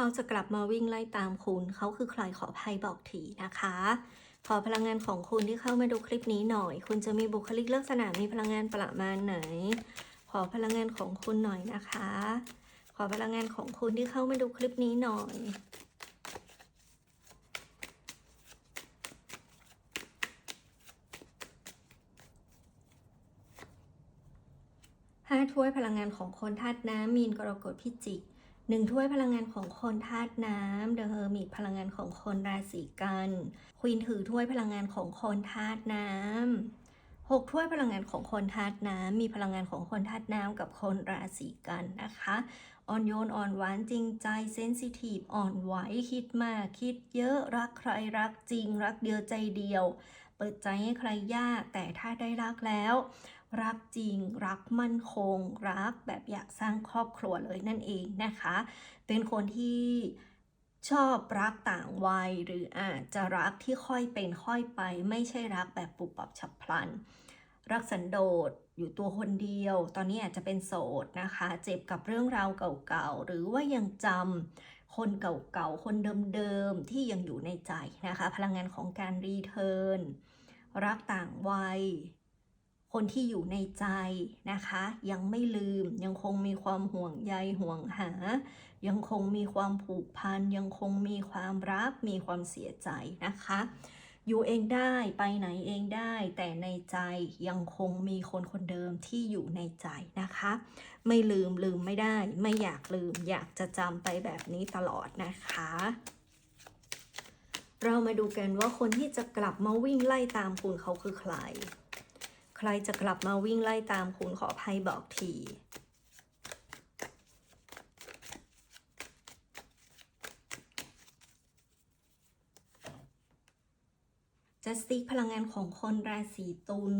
เขาจะกลับมาวิ่งไล่ตามคุณ เขาคือใครขอภัยบอกทีนะคะ ขอพลังงานของคุณที่เข้ามาดูคลิปนี้หน่อย คุณจะมีบุคลิกลักษณะมีพลังงานประมาณไหน ขอพลังงานของคุณหน่อยนะคะ ขอพลังงานของคุณที่เข้ามาดูคลิปนี้หน่อยห้าถ้วยพลังงานของคนธาตุน้ำมีนกรกฎพิจิก หนึ่งถ้วยพลังงานของคนธาตุน้ำเดอะเฮอร์มิตพลังงานของคนราศีกันควีนถือถ้วยพลังงานของคนธาตุน้ำหกถ้วยพลังงานของคนธาตุน้ำมีพลังงานของคนธาตุน้ำกับคนราศีกันนะคะอ่อนโยนอ่อนหวานจริงใจเซนซิทีฟอ่อนไหวคิดมากคิดเยอะรักใครรักจริง รักเดียวใจเดียว เปิดใจให้ใครยากแต่ถ้าได้รักแล้ว รักจริง รักมั่นคง รักแบบอยากสร้างครอบครัวเลยนั่นเองนะคะ เป็นคนที่ชอบรักต่างวัยหรืออาจจะรักที่ค่อยเป็นค่อยไป ไม่ใช่รักแบบปุบปับฉับพลัน รักสันโดษอยู่ตัวคนเดียว ตอนนี้อาจจะเป็นโสดนะคะ เจ็บกับเรื่องราวเก่าๆ หรือว่ายังจำคนเก่าๆ คนเดิมๆ ที่ยังอยู่ในใจนะคะ พลังงานของการรีเทิร์น รักต่างวัย คนที่อยู่ในใจนะคะ ยังไม่ลืมยังคงมีความห่วงใยห่วงหา ยังคงมีความผูกพัน ยังคงมีความรัก มีความเสียใจนะคะ อยู่เองได้ไปไหนเองได้ แต่ในใจยังคงมีคนคนเดิมที่อยู่ในใจนะคะ ไม่ลืมลืมไม่ได้ ไม่อยากลืมอยากจะจำไปแบบนี้ตลอดนะคะเรามาดูกันว่าคนที่จะกลับมาวิ่งไล่ตามคุณเขาคือใคร ใครจะกลับมาวิ่งไล่ตามคุณขอภัยบอกทีจัสติพลังงานของคนราศีตุล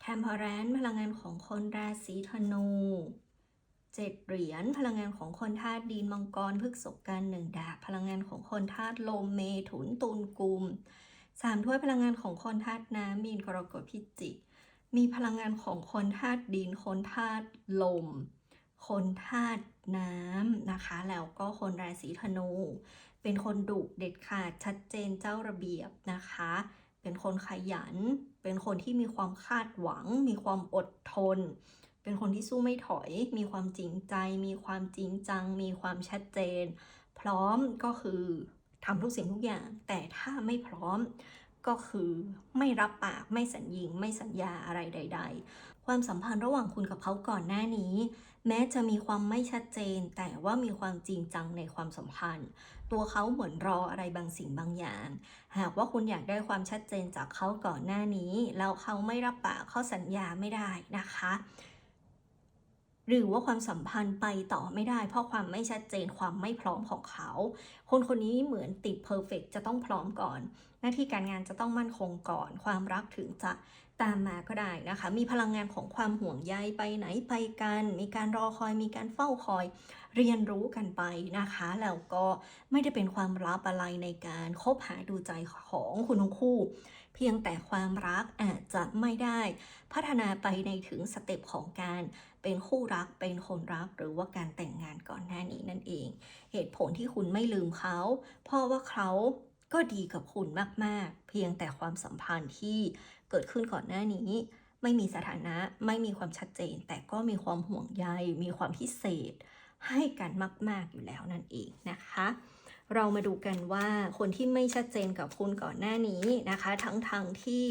แทมพอแรนพลังงานของคนราศีธนูเจ็ดเหรียญพลังงานของคนธาตุดินมังกรพฤกษกกันหนึ่งดาบพลังงานของคนธาตุลมเมถุนตุลกุม สามถ้วยพลังงานของคนธาตุน้ำมีนกรกฎพิจิก มีพลังงานของคนธาตุดิน คนธาตุลม คนธาตุน้ำนะคะ แล้วก็คนราศีธนู เป็นคนดุเด็ดขาดชัดเจนเจ้าระเบียบนะคะ เป็นคนขยัน เป็นคนที่มีความคาดหวัง มีความอดทน เป็นคนที่สู้ไม่ถอย มีความจริงใจ มีความจริงจัง มีความชัดเจน พร้อมก็คือ ทำทุกสิ่งทุกอย่าง แต่ถ้าไม่พร้อมก็คือไม่รับปากไม่สัญญิง ไม่สัญญาอะไรใด ๆ ความสัมพันธ์ระหว่างคุณกับเขาก่อนหน้านี้ แม้จะมีความไม่ชัดเจน แต่ว่ามีความจริงจังในความสัมพันธ์ ตัวเขาเหมือนรออะไรบางสิ่งบางอย่าง หากว่าคุณอยากได้ความชัดเจนจากเขาก่อนหน้านี้แล้วเขาไม่รับปากเขาสัญญาไม่ได้นะคะ หรือว่าความสัมพันธ์ไปต่อไม่ได้ เพราะความไม่ชัดเจนความไม่พร้อมของเขา คนคนนี้เหมือนติดเพอร์เฟกจะต้องพร้อมก่อน หน้าที่การงานจะต้องมั่นคงก่อน ความรักถึงจะตามมาก็ได้นะคะ มีพลังงานของความห่วงใยไปไหนไปกัน มีการรอคอยมีการเฝ้าคอย เรียนรู้กันไปนะคะ แล้วก็ไม่ได้เป็นความลับอะไรในการคบหาดูใจของคุณทั้งคู่ เพียงแต่ความรักอาจจะไม่ได้พัฒนาไปในถึงสเต็ปของการเป็นคู่รักเป็นคนรักหรือว่าการแต่งงานก่อนหน้านี้นั่นเอง เหตุผลที่คุณไม่ลืมเขา เพราะว่าเขาก็ดีกับคุณมาก ๆ เพียงแต่ความสัมพันธ์ที่เกิดขึ้นก่อนหน้านี้ ไม่มีสถานะไม่มีความชัดเจน แต่ก็มีความห่วงใย มีความพิเศษ ให้กันมาก ๆ อยู่แล้วนั่นเองนะคะ เรามาดูกันว่าคนที่ไม่ชัดเจนกับคุณก่อนหน้านี้นะคะ ทั้งทางที่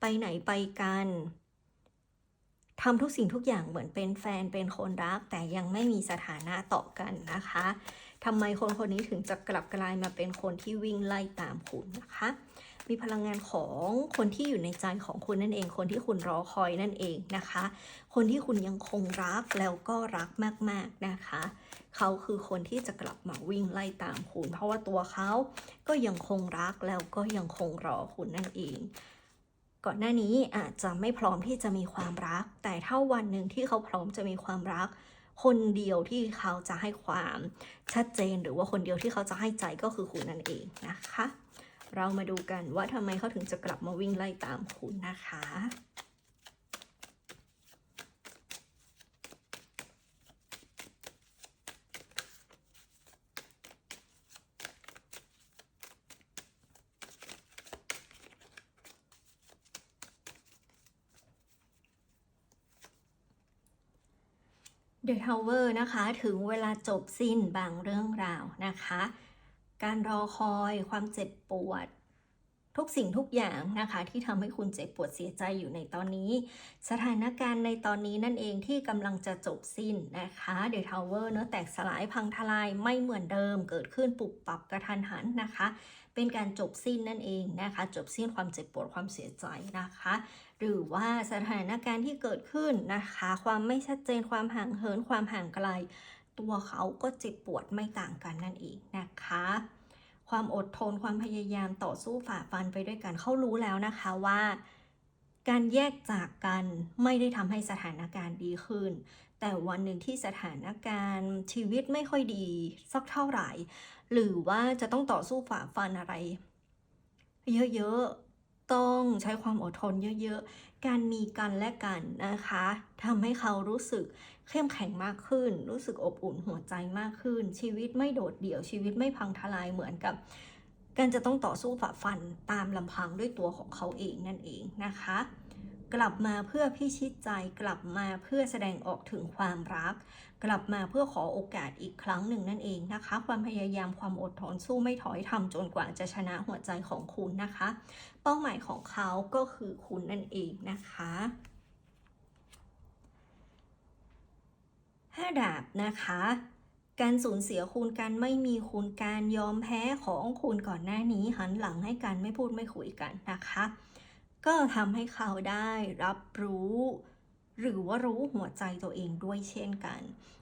ไปไหนไปกันทำทุกสิ่งทุกอย่างเหมือนเป็นแฟนเป็นคนรัก แต่ยังไม่มีสถานะต่อกันนะคะทำไมคนคนนี้ถึงจะกลับกลายมาเป็นคนที่วิ่งไล่ตามคุณนะคะ มีพลังงานของคนที่อยู่ในใจของคุณนั่นเอง คนที่คุณรอคอยนั่นเองนะคะ คนที่คุณยังคงรักแล้วก็รักมากๆนะคะ เขาคือคนที่จะกลับมาวิ่งไล่ตามคุณ เพราะว่าตัวเขาก็ยังคงรักแล้วก็ยังคงรอคุณนั่นเอง ก่อนหน้านี้อาจจะไม่พร้อมที่จะมีความรัก แต่ถ้าวันหนึ่งที่เขาพร้อมจะมีความรัก คนเดียวที่เขาจะให้ความชัดเจนหรือว่าคนเดียวที่เขาจะให้ใจก็คือคุณนั่นเองนะคะ เรามาดูกันว่าทำไมเขาถึงจะกลับมาวิ่งไล่ตามคุณนะคะ The Tower นะคะถึงเวลาจบสิ้นบางเรื่องราวนะคะ การรอคอยความเจ็บปวด ทุกสิ่งทุกอย่างนะคะ ที่ทำให้คุณเจ็บปวดเสียใจอยู่ในตอนนี้ สถานการณ์ในตอนนี้นั่นเองที่กำลังจะจบสิ้นนะคะ The Tower เนื้อแตกสลายพังทลายไม่เหมือนเดิม เกิดขึ้นปุบปรับกระทันหันนะคะ เป็นการจบสิ้นนั่นเองนะคะ จบสิ้นความเจ็บปวดความเสียใจนะคะ หรือว่าสถานการณ์ที่เกิดขึ้นนะคะ ความไม่ชัดเจนความห่างเหินความห่างไกล ตัวเขาก็เจ็บปวดไม่ต่างกันนั่นเองนะคะ ความอดทนความพยายามต่อสู้ฝ่าฟันไปด้วยกันเขารู้แล้วนะคะว่า การแยกจากกันไม่ได้ทำให้สถานการณ์ดีขึ้น แต่วันหนึ่งที่สถานการณ์ชีวิตไม่ค่อยดีสักเท่าไหร่ หรือว่าจะต้องต่อสู้ฝ่าฟันอะไร เยอะๆ ต้องใช้ความอดทนเยอะๆ การมีกันและกันนะคะทำให้เขารู้สึกเข้มแข็งมากขึ้น รู้สึกอบอุ่นหัวใจมากขึ้น ชีวิตไม่โดดเดี่ยวชีวิตไม่พังทลายเหมือนกับการจะต้องต่อสู้ฝ่าฟันตามลำพังด้วยตัวของเขาเองนั่นเองนะคะ กลับมาเพื่อพิชิตใจกลับมาเพื่อแสดงออกถึงความรัก กลับมาเพื่อขอโอกาสอีกครั้งหนึ่งนั่นเองนะคะ ความพยายามความอดทนสู้ไม่ถอยทำจนกว่าจะชนะหัวใจของคุณนะคะ เป้าหมายของเขาก็คือคุณนั่นเองนะคะห้าดาบนะคะ การสูญเสียคุณการไม่มีคุณการยอมแพ้ของคุณก่อนหน้านี้ หันหลังให้กันไม่พูดไม่คุยกันนะคะ ก็ทำให้เขาได้รับรู้ หรือว่ารู้หัวใจตัวเองด้วยเช่นกัน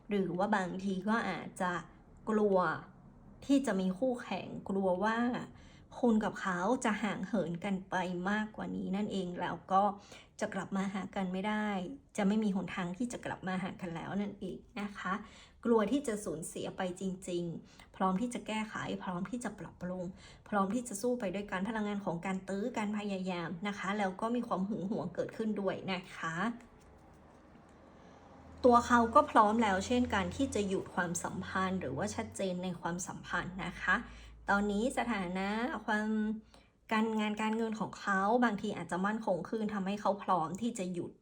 หรือว่าบางทีก็อาจจะกลัวที่จะมีคู่แข่งกลัวว่า คุณกับเขาจะห่างเหินกันไปมากกว่านี้นั่นเองแล้วก็จะกลับมาหากันไม่ได้ จะไม่มีหนทางที่จะกลับมาหากันแล้วนั่นเองนะคะ กลัวที่จะสูญเสียไปจริง ๆ พร้อมที่จะแก้ไข พร้อมที่จะปรับปรุง พร้อมที่จะสู้ไปด้วยการพลังงานของการตื้อการพยายามนะคะ แล้วก็มีความหึงหวงเกิดขึ้นด้วยนะคะตัวเขาก็พร้อมแล้วเช่นกันที่จะหยุดความสัมพันธ์ หรือว่าชัดเจนในความสัมพันธ์นะคะ ตอนนี้สถานะความการงานการเงินของเขาบางทีอาจจะมั่นคงขึ้นทำให้เขาพร้อมที่จะหยุด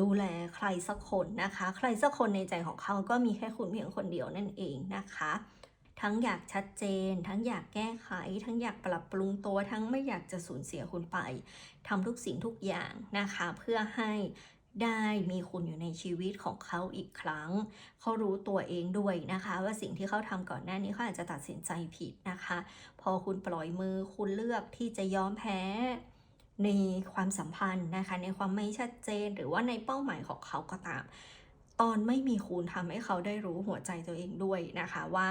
ดูแลใครสักคนนะคะ ใครสักคนในใจของเขาก็มีแค่คุณเพียงคนเดียวนั่นเองนะคะ ทั้งอยากชัดเจน ทั้งอยากแก้ไข ทั้งอยากปรับปรุงตัว ทั้งไม่อยากจะสูญเสียคุณไปทำทุกสิ่งทุกอย่างนะคะ เพื่อให้ ได้มีคุณอยู่ในชีวิตของเขาอีกครั้ง เขารู้ตัวเองด้วยนะคะ ว่าสิ่งที่เขาทำก่อนหน้านี้เขาอาจจะตัดสินใจผิดนะคะ พอคุณปล่อยมือคุณเลือกที่จะยอมแพ้ในความสัมพันธ์นะคะ ในความไม่ชัดเจนหรือว่าในเป้าหมายของเขาก็ตาม ตอนไม่มีคุณทำให้เขาได้รู้หัวใจตัวเองด้วยนะคะว่า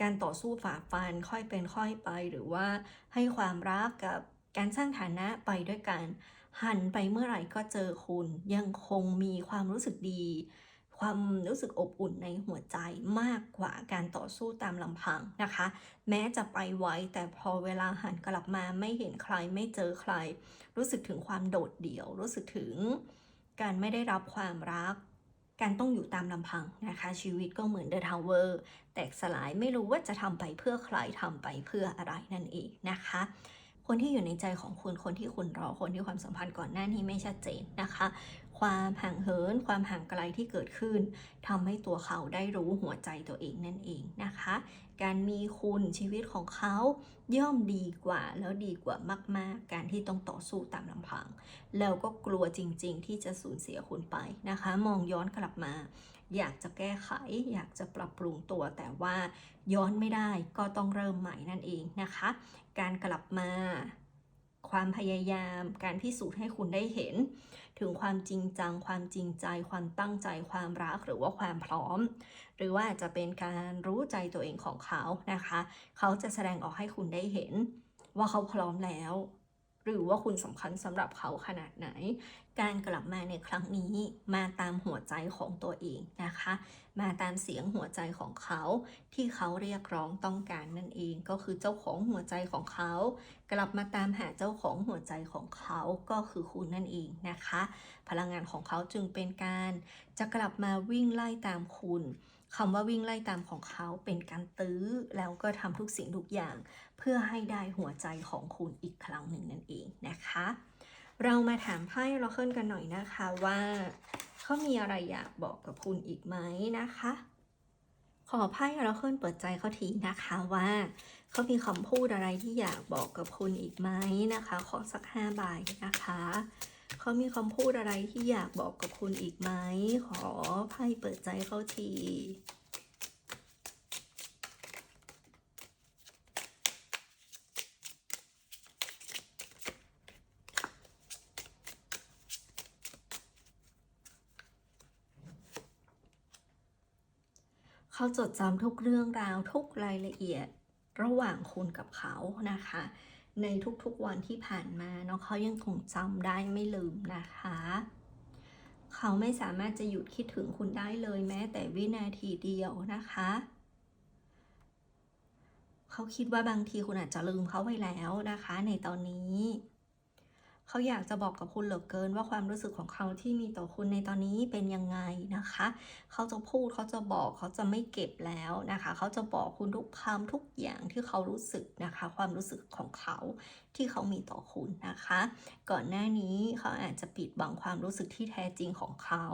การต่อสู้ฝ่าฟันค่อยเป็นค่อยไป หรือว่าให้ความรักกับการสร้างฐานะไปด้วยกัน หันไปเมื่อไหร่ก็เจอคุณ ยังคงมีความรู้สึกดี ความรู้สึกอบอุ่นในหัวใจมากกว่าการต่อสู้ตามลำพังนะคะ แม้จะไปไวแต่พอเวลาหันกลับมาไม่เห็นใครไม่เจอใคร รู้สึกถึงความโดดเดี่ยว รู้สึกถึงการไม่ได้รับความรัก การต้องอยู่ตามลำพังนะคะ ชีวิตก็เหมือนเดอะทาวเวอร์แตกสลายไม่รู้ว่าจะทำไปเพื่อใครทำไปเพื่ออะไรนั่นเองนะคะ คนที่อยู่ในใจของคุณ คนที่คุณรอ คนที่ความสัมพันธ์ก่อนหน้านี้ไม่ชัดเจนนะคะ ความห่างเหิน ความห่างไกลที่เกิดขึ้นทำให้ตัวเขาได้รู้หัวใจตัวเองนั่นเองนะคะ การมีคุณชีวิตของเขาย่อมดีกว่าแล้วดีกว่ามาก ๆ การที่ต้องต่อสู้ตามลำพัง แล้วก็กลัวจริง ๆ ที่จะสูญเสียคุณไปนะคะ มองย้อนกลับมา อยากจะแก้ไข อยากจะปรับปรุงตัวแต่ว่าย้อนไม่ได้ก็ต้องเริ่มใหม่นั่นเองนะคะ การกลับมา ความพยายาม การพิสูจน์ให้คุณได้เห็น ถึงความจริงจัง ความจริงใจ ความตั้งใจ ความรักหรือว่าความพร้อม หรือว่าจะเป็นการรู้ใจตัวเองของเขานะคะ เขาจะแสดงออกให้คุณได้เห็น ว่าเขาพร้อมแล้ว หรือว่าคุณสำคัญสำหรับเขาขนาดไหน การกลับมาในครั้งนี้มาตามหัวใจของตัวเองนะคะ มาตามเสียงหัวใจของเขาที่เขาเรียกร้องต้องการนั่นเองก็คือเจ้าของหัวใจของเขา กลับมาตามหาเจ้าของหัวใจของเขาก็คือคุณนั่นเองนะคะ พลังงานของเขาจึงเป็นการจะกลับมาวิ่งไล่ตามคุณคำว่าวิ่งไล่ตามของเขาเป็นการตื้อแล้วก็ทำทุกสิ่งทุกอย่าง เพื่อให้ได้หัวใจของคุณอีกครั้งหนึ่งนั่นเองนะคะ เรามาถามไพ่เราเคิลกันหน่อยนะคะว่าเขามีอะไรอยากบอกกับคุณอีกไหมนะคะ ขอไพ่เราเคลื่อนเปิดใจเขาทีนะคะว่าเขามีคำพูดอะไรที่อยากบอกกับคุณอีกไหมนะคะ ขอสักห้าใบนะคะเขามีคำพูดอะไรที่อยากบอกกับคุณอีกไหมขอไพ่เปิดใจเขาที เขาจดจำทุกเรื่องราวทุกรายละเอียดระหว่างคุณกับเขานะคะ ในทุกๆวันที่ผ่านมาเนาะเขายังคงจำได้ไม่ลืมนะคะ เขาไม่สามารถจะหยุดคิดถึงคุณได้เลยแม้แต่วินาทีเดียวนะคะเขาคิดว่าบางทีคุณอาจจะลืมเขาไปแล้วนะคะ ในตอนนี้ เขาอยากจะบอกกับคุณเหลือเกิน ว่าความรู้สึกของเขาที่มีต่อคุณในตอนนี้เป็นยังไงนะคะ เขาจะพูดเขาจะบอกเขาจะไม่เก็บแล้วนะคะ เขาจะบอกคุณทุกคำทุกอย่างที่เขารู้สึกนะคะ ความรู้สึกของเขาที่เขามีต่อคุณนะคะ ก่อนหน้านี้เขาอาจจะปิดบังความรู้สึกที่แท้จริงของเขา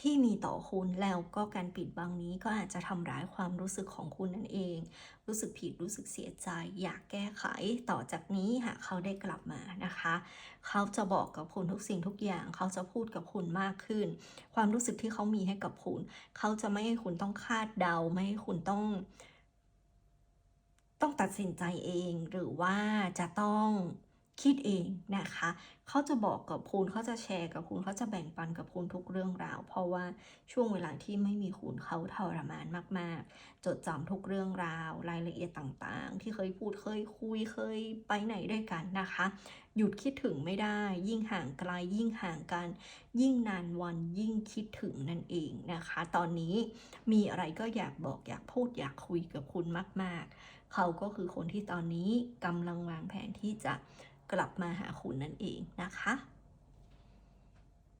ที่มีต่อคุณแล้วก็การปิดบังนี้ก็อาจจะทำร้ายความรู้สึกของคุณนั่นเอง รู้สึกผิดรู้สึกเสียใจ อยากแก้ไขต่อจากนี้หากเขาได้กลับมานะคะ เขาจะบอกกับคุณทุกสิ่งทุกอย่าง เขาจะพูดกับคุณมากขึ้น ความรู้สึกที่เขามีให้กับคุณ เขาจะไม่ให้คุณต้องคาดเดาไม่ให้คุณต้อง ต้องตัดสินใจเอง หรือว่าจะต้อง คิดเองนะคะ เขาจะบอกกับคุณเขาจะแชร์กับคุณเขาจะแบ่งปันกับคุณทุกเรื่องราว เพราะว่าช่วงเวลาที่ไม่มีคุณเขาทรมานมาก ๆ จดจำทุกเรื่องราว รายละเอียดต่างๆ ที่เคยพูดเคยคุยเคยไปไหนด้วยกันนะคะ หยุดคิดถึงไม่ได้ ยิ่งห่างไกลยิ่งห่างกัน ยิ่งนานวันยิ่งคิดถึงนั่นเองนะคะ ตอนนี้มีอะไรก็อยากบอกอยากพูดอยากคุยกับคุณมาก ๆ เขาก็คือคนที่ตอนนี้กำลังวางแผนที่จะ กลับมาหาคุณนั่นเองนะคะ